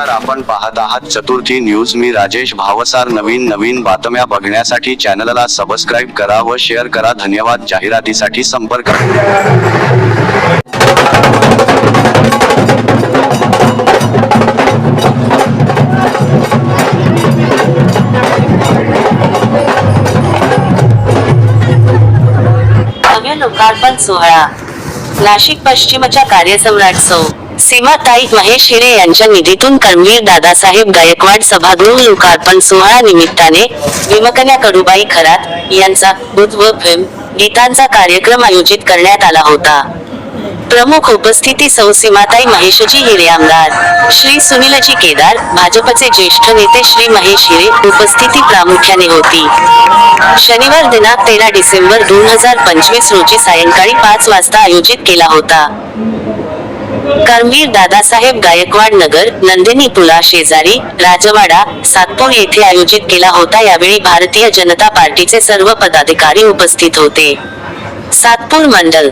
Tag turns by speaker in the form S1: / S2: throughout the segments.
S1: नमस्कार आपण पाहत आहात चतुर्थी न्यूज. मी राजेश भावसार. नवीन नवीन बातम्या बघण्यासाठी चॅनलला सबस्क्राईब करा व शेअर करा. धन्यवाद. जाहिरातीसाठी संपर्क
S2: लोकार्पण सोहळा. नाशिक पश्चिमच्या कार्यसम्राट सौ. सीमाताई महेश हिरे यांच्या निधीतून कर्मवीर दादासाहेब गायकवाड सभागृह लोकार्पण सोहळा निमित्ताने विमकन्या कडूबाई खरात यांचा बुध व फिल्म गीतांचा कार्यक्रम आयोजित करण्यात आला होता. प्रमुख उपस्थिती सौ सीमाताई महेशजी हिरे आमदार. श्री सुनीलजी केदार भाजपचे ज्येष्ठ नेते श्री महेश हिरे उपस्थिती प्रामुख्याने होती. शनिवार दिनांक तेरा डिसेंबर दोन हजार पंचवीस रोजी सायंकाळी पाच वाजता आयोजित केला होता. कर्मवीर दादासाहेब गायकवाड नगर नंदिनी पुला शेजारी राजवाडा सातपूर येथे आयोजित केला होता. यावेळी भारतीय जनता पार्टीचे सर्व पदाधिकारी उपस्थित होते. सातपूर मंडल.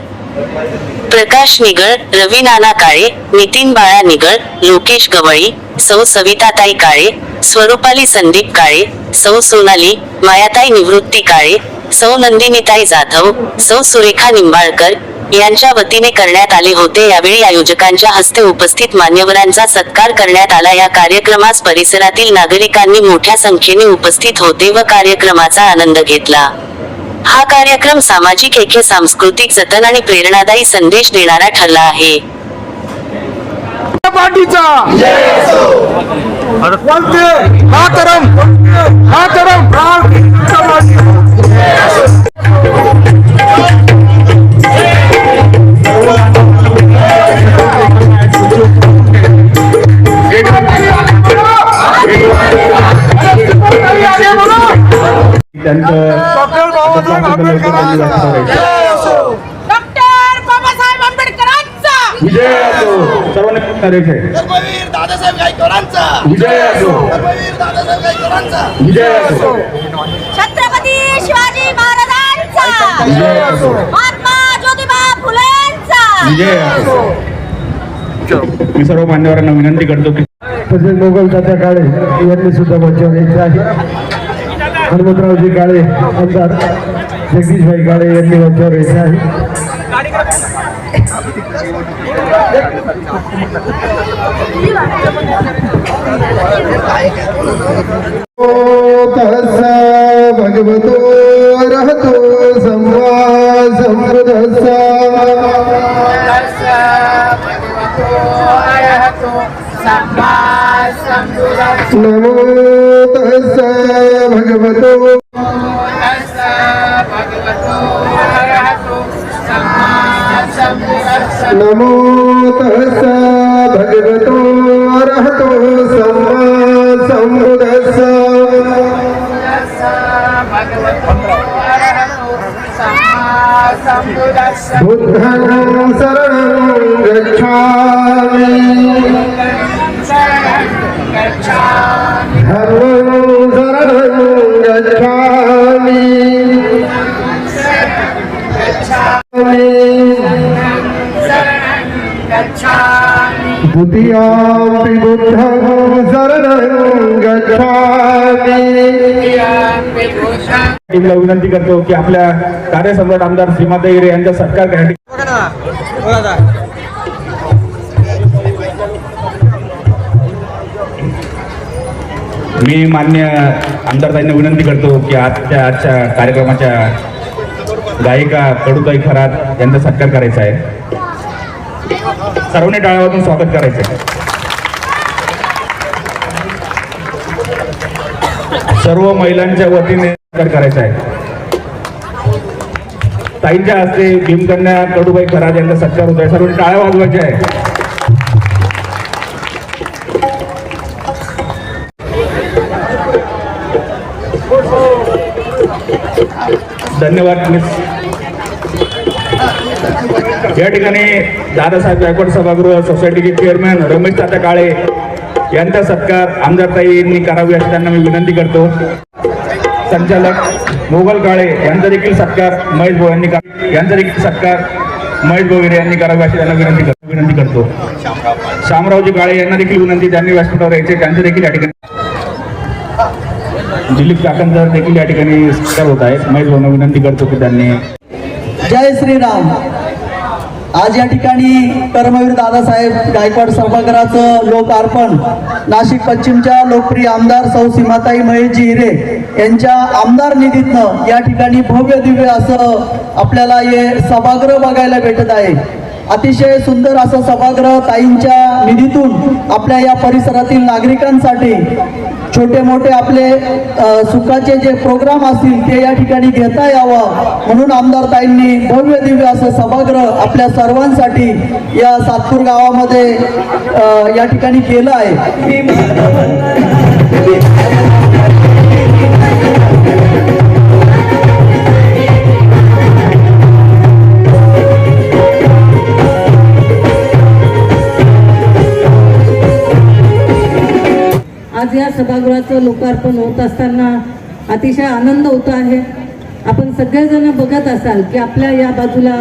S2: प्रकाश निगळ रवी नाना काळे नितीन बाळा निगळ लोकेश गवळी सौ सविताताई काळे स्वरूपाली संदीप काळे सौ सोनाली मायाताई निवृत्ती काळे सौ नंदिनीताई जाधव सौ सुरेखा निंबाळकर यांच्या वतीने करण्यात आले होते. यावेळी आयोजकांच्या हस्ते उपस्थित मान्यवरांचा सत्कार करण्यात आला. या कार्यक्रमास परिसरातील नागरिकांनी मोठ्या संख्येने उपस्थित होते व कार्यक्रमाचा आनंद घेतला. हा कार्यक्रम सामाजिक ऐक्य सांस्कृतिक जतन आणि प्रेरणादायी संदेश देणारा ठरला आहे.
S3: पार्टीचा विजय असो. सर्वांनी करायचे
S4: धर्मवीर दादासाहेब गायकवाडांचा.
S3: विजय असो.
S4: धर्मवीर दादासाहेब गायकवाडांचा.
S3: विजय असो.
S5: छत्रपती शिवाजी महाराजांचा.
S3: विजय असो.
S5: महात्मा ज्योतिबा फुलेंचा.
S3: विजय असो. मी सर्व मान्यवरांना विनंती करतो की
S6: तसेच मोगल तात्या काळे यांनी सुद्धा यायचं आहे. हनुमंतरावजी काळे आमदार जगदीशभाई काळे यांनी मंचावर यायचं आहे. तसा भगवतो रहतो संवा संबुधसा नमो तस्स भगवतो। नमो तस्स भगवतो अरहतो सम्मा सम्बुद्धस्स बुद्धं शरणं गच्छामि। धर्मं बुद्धं शरणं गच्छामि
S3: विनंती करतो की आपल्या कार्यसम्राट आमदार श्रीमाता हिरे यांचा सत्कार करण्यासाठी मी मान्य आमदारताईंना विनंती करतो की आजच्या आजच्या कार्यक्रमाच्या गायिका कडूताई खरात यांचा सत्कार करायचा आहे. सर्वांनी टाळ्यावाजून स्वागत करायचं आहे. सर्व महिलांच्या वतीने सत्कार करायचा आहे. ताईंच्या हस्ते भीमकन्या कडूबाई खरात यांचा सत्कार होत आहे सर्व टाळ्या वाजवायच्या आहे. धन्यवाद मिस. या ठिकाणी दादासाहेब गायकवाड सभागृह सोसायटीचे चेअरमॅन रमेश तात्या काळे यांचा सत्कार आमदारताईंनी करावी अशी त्यांना मी विनंती करतो. संचालक मोगल काळे यांचा देखील सत्कार महेश भाऊ यांनी यांचा देखील सत्कार महेश भोगिरे यांनी करावी अशी त्यांना विनंती करतो विनंती करतो. शामरावजी काळे यांना देखील विनंती त्यांनी व्यासपीठावर यायचे त्यांचे देखील या ठिकाणी दिलीप काकांचा देखील या ठिकाणी सत्कार होत आहे. महेश भाऊ विनंती करतो की त्यांनी
S7: जय श्रीराम. आज या ठिकाणी कर्मवीर दादासाहेब गायकवाड सभागृहाचं लोकार्पण. नाशिक पश्चिमच्या लोकप्रिय आमदार सौ सीमाताई महेशजी हिरे यांच्या आमदार निधीतनं या ठिकाणी भव्य दिव्य असं आपल्याला हे सभागृह बघायला भेटत आहे. अतिशय सुंदर असं सभागृह ताईंच्या निधीतून आपल्या या परिसरातील नागरिकांसाठी छोटे मोठे आपले सुखाचे जे प्रोग्राम असतील ते या ठिकाणी घेता यावं. म्हणून आमदार ताईंनी भव्य दिव्य असं सभागृह आपल्या सर्वांसाठी या सातपूर गावामध्ये या ठिकाणी केलं आहे.
S8: या सभागृहाचं लोकार्पण होत असताना अतिशय आनंद होतो आहे. आपण सगळेजण बघत असाल की आपल्या या बाजूला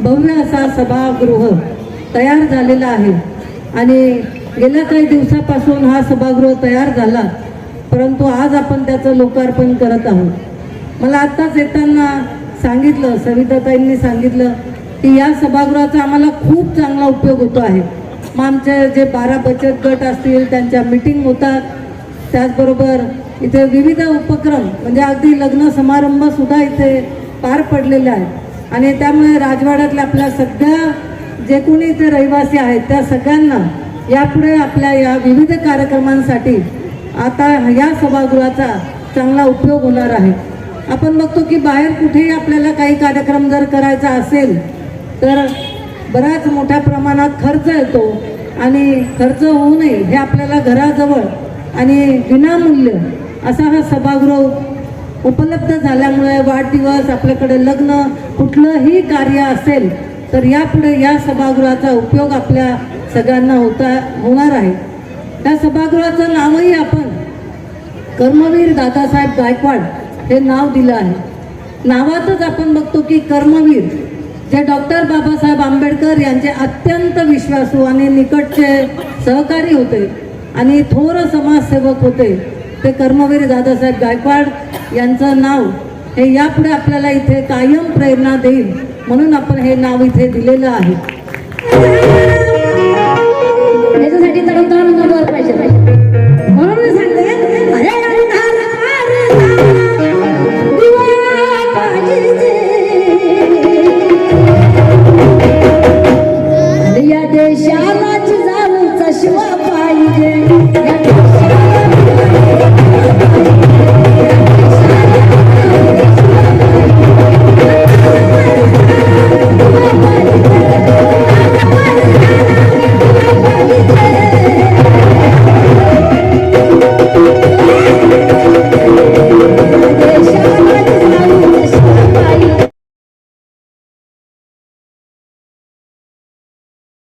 S8: भव्य असा सभागृह तयार झालेला आहे. आणि गेल्या काही दिवसापासून हा सभागृह तयार झाला परंतु आज आपण त्याचं लोकार्पण करत आहोत. मला आत्ताच येताना सांगितलं सविताताईंनी सांगितलं की या सभागृहाचा आम्हाला खूप चांगला उपयोग होतो आहे. मग आमचे जे बारा बचत गट असतील त्यांच्या मिटिंग होतात. त्याचबरोबर इथे विविध उपक्रम म्हणजे अगदी लग्न समारंभसुद्धा इथे पार पडलेले आहेत. आणि त्यामुळे राजवाड्यातल्या आपल्या सगळ्या जे कोणी इथे रहिवासी आहेत त्या सगळ्यांना यापुढे आपल्या या विविध कार्यक्रमांसाठी आता या सभागृहाचा चांगला उपयोग होणार आहे. आपण बघतो की बाहेर कुठेही आपल्याला काही कार्यक्रम जर करायचा असेल तर बऱ्याच मोठ्या प्रमाणात खर्च येतो आणि खर्च होऊ नये हे आपल्याला घराजवळ आणि विनामूल्य असा हा सभागृह उपलब्ध झाल्यामुळे वाढदिवस आपल्याकडे लग्न कुठलंही कार्य असेल तर यापुढे या सभागृहाचा उपयोग आपल्या सगळ्यांना होता होणार आहे. त्या सभागृहाचं नावही आपण कर्मवीर दादासाहेब गायकवाड हे नाव दिलं आहे. नावातच आपण बघतो की कर्मवीर जे डॉक्टर बाबासाहेब आंबेडकर यांचे अत्यंत विश्वासू आणि निकटचे सहकारी होते. आणि थोर समाजसेवक होते ते कर्मवीर दादासाहेब गायकवाड यांचं नाव हे यापुढे आपल्याला इथे कायम प्रेरणा देईल म्हणून आपण हे नाव इथे दिलेलं आहे.
S9: याच्यासाठी तडमताड नंबर पाहिजे.